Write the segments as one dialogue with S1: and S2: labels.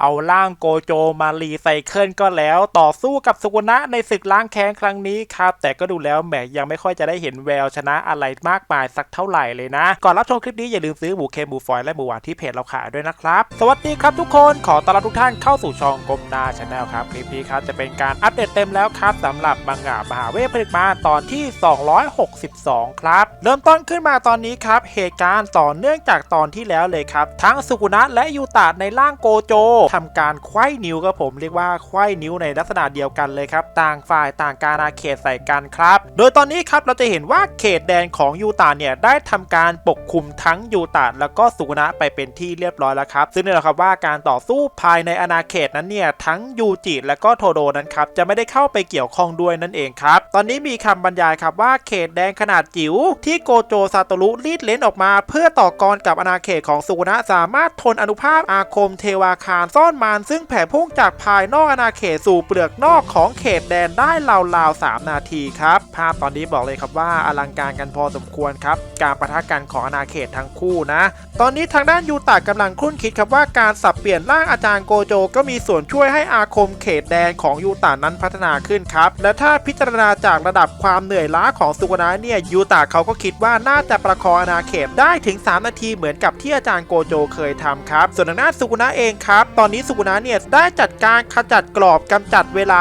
S1: เอาร่างโกโจมารีไซเคิลก็แล้วต่อสู้กับสุกุนะในศึกล้างแค้นครั้งนี้ครับ แต่ก็ดูแล้วแหมยังไม่ค่อยจะได้เห็นแววชนะอะไรมากมายสักเท่าไหร่เลยนะ ก่อนรับชมคลิปนี้อย่าลืมซื้อหมูเค็มหมูฝอยและหมูหวานที่เพจเราขายด้วยนะครับ สวัสดีครับทุกคนขอต้อนรับทุกท่านเข้าสู่ช่องกลมนาชาแนลครับ คลิปนี้ครับจะเป็นการอัปเดตเต็มแล้วครับสำหรับมังงะมหาเวทผลิตมาตอนที่ 262 ครับ เริ่มต้นขึ้นมาตอนนี้ครับเหตุการณ์ต่อเนื่องจากตอนที่แล้วเลยครับทั้งสุกุนะและยูตะในร่างโกโจทำการไขว้นิ้วครับผมเรียกว่าไขว้นิ้วในลักษณะเดียวกันเลยครับ ต่างฝ่ายต่างการอาเขตใส่กันครับ โดยตอนนี้ครับเราจะเห็นว่าเขตแดนของยูตะเนี่ยได้ทำการปกคลุมทั้งยูตะแล้วก็สุกุนะไปเป็นที่เรียบร้อยแล้วครับ ซึ่งนี่แหละครับว่าการต่อสู้ภายในอาณาเขตนั้นเนี่ยทั้งยูจิและก็โทโดนั้นครับจะไม่ได้เข้าไปเกี่ยวข้องด้วยนั่นเองครับ ตอนนี้มีคำบรรยายครับว่าเขตแดนขนาดจิ๋วที่โกโจซาโตรุรีดเลนออกมา เพื่อต่อกรกับอาณาเขตของสุกุนะสามารถทนอนุภาพอาคมเทวาคารซ่อนมารซึ่งแผ่พุ่งจากภายนอกอาณาเขตสู่เปลือกนอกของเขตแดนได้ราวๆ3นาทีครับภาพตอนนี้บอกเลยครับว่าอลังการกันพอสมควรครับ การประทะกันของอาณาเขตทั้งคู่นะ ตอนนี้ทางด้านยูตะกำลังครุ่นคิดครับว่าการสับเปลี่ยนร่างอาจารย์โกโจก็มีส่วนช่วยให้อาคมเขตแดนของยูตะนั้นพัฒนาขึ้นครับ และถ้าพิจารณาจากระดับความเหนื่อยล้าของสุกนะเนี่ยยูตะเขาก็คิดว่าน่าจะประคองอาณาเขตได้ถึง 3 นาทีเหมือนกับที่อาจารย์โกโจเคยทำครับ ส่วนทางด้านสุกนะเองครับตอนอนนี้สุกุนะเนี่ยได้จัดการขจัดกรอบกำจัดเวลา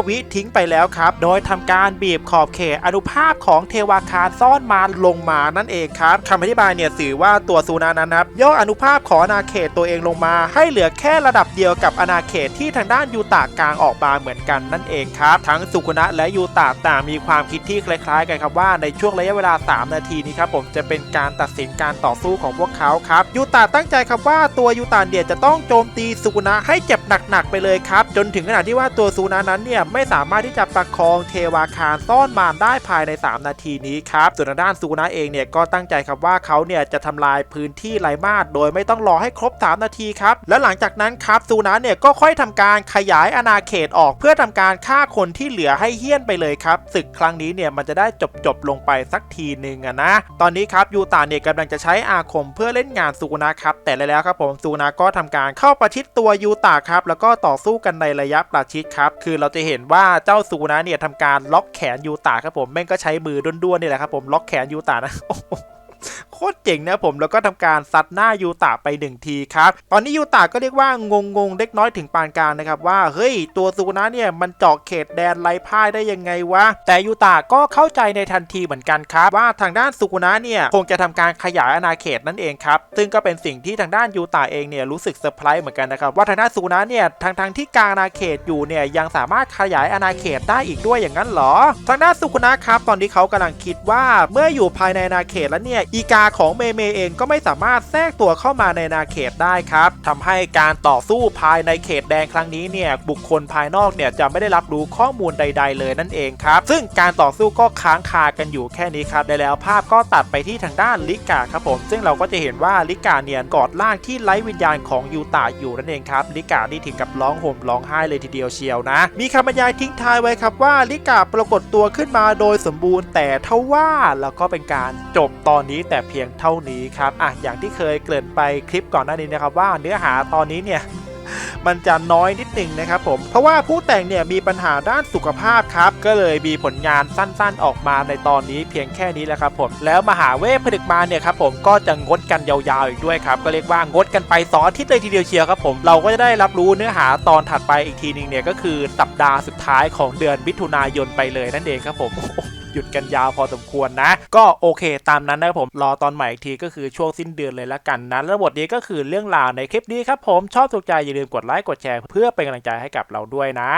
S1: 99 วิทิ้งไปแล้วครับ โดยทำการบีบขอบเขตอนุภาพของเทวาคารซ่อนมารลงมานั่นเองครับคำอธิบายเนี่ยสื่อว่าตัวสุนานั้นนะครับย่ออนุภาพของอาณาเขตตัวเองลงมา ให้เหลือแค่ระดับเดียวกับอาณาเขตที่ทางด้านยูตะกลางออกมาเหมือนกันนั่นเองครับทั้งสุกุนะและยูตะต่างมีความคิดที่คล้ายๆ กันครับว่าในช่วงระยะเวลา 3 นาทีนี้ครับผมจะเป็นการตัดสินการต่อสู้ของพวกเขาครับยูตะตั้งใจครับว่าตัวยูตะเนี่ยจะต้องโจมตีสุกุนะให้เจ็บหนักๆไปเลยครับ จนถึงขนาดที่ว่าตัวสุกุนะนั้นเนี่ยไม่สามารถที่จะประคองเทวาคารซ่อนมารได้ภายใน 3 นาทีนี้ครับส่วนด้านสุกุนะเองเนี่ยก็ตั้งใจครับว่าเขาเนี่ยจะทำลายพื้นที่ไรมาสโดยไม่ต้องรอให้ครบ 3 นาทีครับและหลังจากนั้นครับสุกุนะเนี่ยก็ค่อยทำการขยายอาณาเขตออกเพื่อทำการฆ่าคนที่เหลือให้เฮี้ยนไปเลยครับศึกครั้งนี้เนี่ยมันจะได้จบจบลงไปสักทีหนึ่งอะนะตอนนี้ครับยูตาเนี่ยกำลังจะใช้อาคมเพื่อเล่นงานซูนะครับแต่แล้วครับผมซูนาก็ทำการเข้าประชิดตัวยูตาครับแล้วก็ต่อสู้กันในระยะประชิดครับ คือเราจะเห็นว่าเจ้าซูนะเนี่ยทำการล็อกแขนยูตาครับผมแม่งก็ใช้มือด้วนๆนี่แหละครับผมล็อกแขนยูตานะ โคตรเจ๋งนะผมแล้วก็ทำการซัดหน้ายูตะไปหนึ่งทีครับ ตอนนี้ยูตะก็เรียกว่างงงๆเล็กน้อยถึงปานกลางนะครับว่าเฮ้ยตัวซูนะเนี่ยมันเจาะเขตแดนไร้พ่ายได้ยังไงวะแต่ยูตะก็เข้าใจในทันทีเหมือนกันครับ ว่าทางด้านสุกุนะเนี่ยคงจะทำการขยายอาณาเขตนั่นเองครับซึ่งก็เป็นสิ่งที่ทางด้านยูตะเองเนี่ยรู้สึกเซอร์ไพรส์เหมือนกันนะครับว่าทางด้านสุกุนะเนี่ยทางทางที่กลางอาณาเขตอยู่เนี่ยยังสามารถขยายอาณาเขตได้อีกด้วยอย่างนั้นเหรอ ทางด้านสุกุนะครับตอนนี้เขากำลังคิดว่าเมื่ออยู่ภายในอาณาเขตแล้วเนี่ยอีกาของเมเมเองก็ไม่สามารถแทรกตัวเข้ามาในอาเขตได้ครับทำให้การต่อสู้ภายในเขตแดงครั้งนี้เนี่ยบุคคลภายนอกเนี่ยจะไม่ได้รับรู้ข้อมูลใด ๆ เลยนั่นเองครับ ซึ่งการต่อสู้ก็ค้างคากันอยู่แค่นี้ครับได้แล้วภาพก็ตัดไปที่ทางด้านลิกาครับผม ซึ่งเราก็จะเห็นว่าลิกาเนี่ยกอดร่างที่ไร้วิญญาณของยูตาอยู่นั่นเองครับลิกานี่ถึงกับร้องห่มร้องไห้เลยทีเดียวเชียวนะ มีคำบรรยายทิ้งท้ายไว้ครับว่าลิกาปรากฏตัวขึ้นมาโดยสมบูรณ์แต่ทว่าแล้วก็เป็นการจบตอนนี้แต่เพียพียงเท่านี้ครับอะอย่างที่เคยเกริ่นไปคลิปก่อนหน้านี้นะครับว่าเนื้อหาตอนนี้เนี่ยมันจะน้อยนิดหนึ่งนะครับผม เพราะว่าผู้แต่งเนี่ยมีปัญหาด้านสุขภาพครับ ก็เลยมีผลงานสั้นๆออกมาในตอนนี้เพียงแค่นี้แหละครับผม แล้วมหาเวทผลึกมาเนี่ยครับผมก็จะงดกันยาวๆอีกด้วยครับ ก็เรียกว่างดกันไปสองอาทิตย์เลยทีเดียวเชียวครับผม เราก็จะได้รับรู้เนื้อหาตอนถัดไปอีกทีหนึงเนี่ยก็คือสัปดาห์สุดท้ายของเดือนมิถุนายนไปเลยนั่นเองครับผม หยุดกันยาวพอสมควรนะ ก็โอเคตามนั้นนะครับผมรอตอนใหม่อีกทีก็คือช่วงสิ้นเดือนเลยละกันนะแล้วบทนี้ก็คือเรื่องราวในคลิปนี้ครับผมชอบถูกใจอย่าลืมกดไลค์กดแชร์เพื่อเป็นกำลังใจให้กับเราด้วยนะ